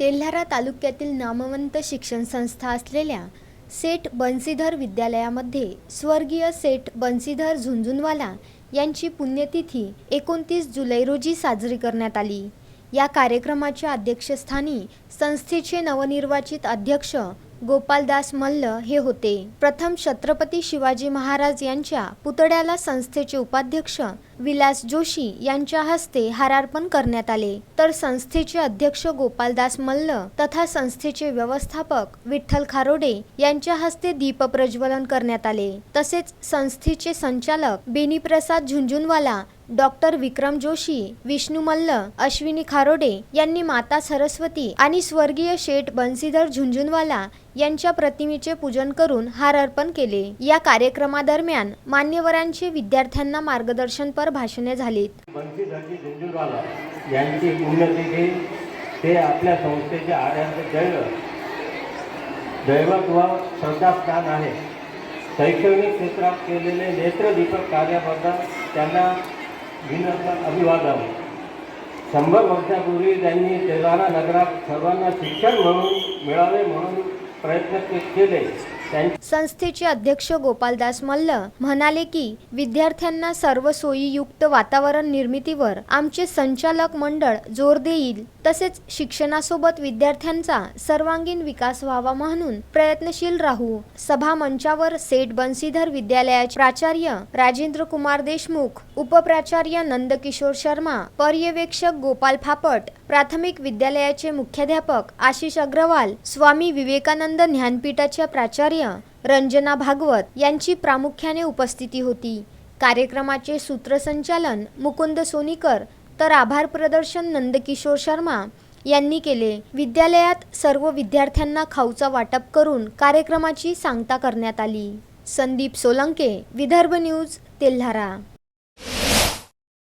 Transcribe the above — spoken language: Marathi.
तेल्हारा तालुक्यातील नामवंत शिक्षण संस्था असलेल्या सेठ बन्सीधर विद्यालयामध्ये स्वर्गीय सेठ बन्सीधर झुंझुनवाला यांची पुण्यतिथी एकोणतीस जुलै रोजी साजरी करण्यात आली. या कार्यक्रमाच्या अध्यक्षस्थानी संस्थेचे नवनिर्वाचित अध्यक्ष गोपालदास मल्ल हे होते. प्रथम छत्रपती शिवाजी महाराज यांच्या पुतळ्याला संस्थेचे उपाध्यक्ष विलास जोशी यांच्या हस्ते हारार्पण करण्यात आले. तर संस्थेचे अध्यक्ष गोपालदास मल्ल तथा संस्थेचे व्यवस्थापक विठ्ठल खारोडे यांच्या हस्ते दीपप्रज्वलन करण्यात आले. तसेच संस्थेचे संचालक बेनीप्रसाद झुंझुनवाला डॉक्टर विक्रम जोशी विष्णू मल्ल अश्विनी खारोडे यांनी माता सरस्वती आणि स्वर्गीय शेठ बन्सीधर झुंझुनवाला यांच्या प्रतिमेचे पूजन करून हार अर्पण केले. या कार्यक्रमादरम्यान मान्यवरांचे विद्यार्थ्यांना मार्गदर्शनपर भाषणे झालीत. यांची पुण्यतिथी ते आपल्या संस्थेचे आर्यांचे दैव दैवत व श्रद्धास्थान आहे. शैक्षणिक क्षेत्रात केलेले नेत्रदीपक कार्याबद्दल त्यांना विनम्र अभिवादन. शंभर वर्षापूर्वी त्यांनी तेलारा नगरात सर्वांना शिक्षण म्हणून मिळावे म्हणून प्रयत्न केले. संस्थेचे अध्यक्ष गोपालदास मल्ल म्हणाले की विद्यार्थ्यांना सर्व सोयीयुक्त वातावरण निर्मितीवर आमचे संचालक मंडळ जोर देईल. तसेच शिक्षणासोबत विद्यार्थ्यांचा सर्वांगीण विकास व्हावा म्हणून प्रयत्नशील राहू. सभा मंचावर सेठ बन्सीधर विद्यालयाचे प्राचार्य राजेंद्र कुमार देशमुख उपप्राचार्य नंदकिशोर शर्मा पर्यवेक्षक गोपाल फापट प्राथमिक विद्यालयाचे मुख्याध्यापक आशिष अग्रवाल स्वामी विवेकानंद ज्ञानपीठाच्या प्राचार्य रंजना भागवत यांची प्रामुख्याने उपस्थिती होती. कार्यक्रमाचे सूत्रसंचालन मुकुंद सोनीकर तर आभार प्रदर्शन नंदकिशोर शर्मा यांनी केले. विद्यालयात सर्व विद्यार्थ्यांना खाऊचा वाटप करून कार्यक्रमाची सांगता करण्यात आली. संदीप सोलंके विदर्भ न्यूज तेल्हारा.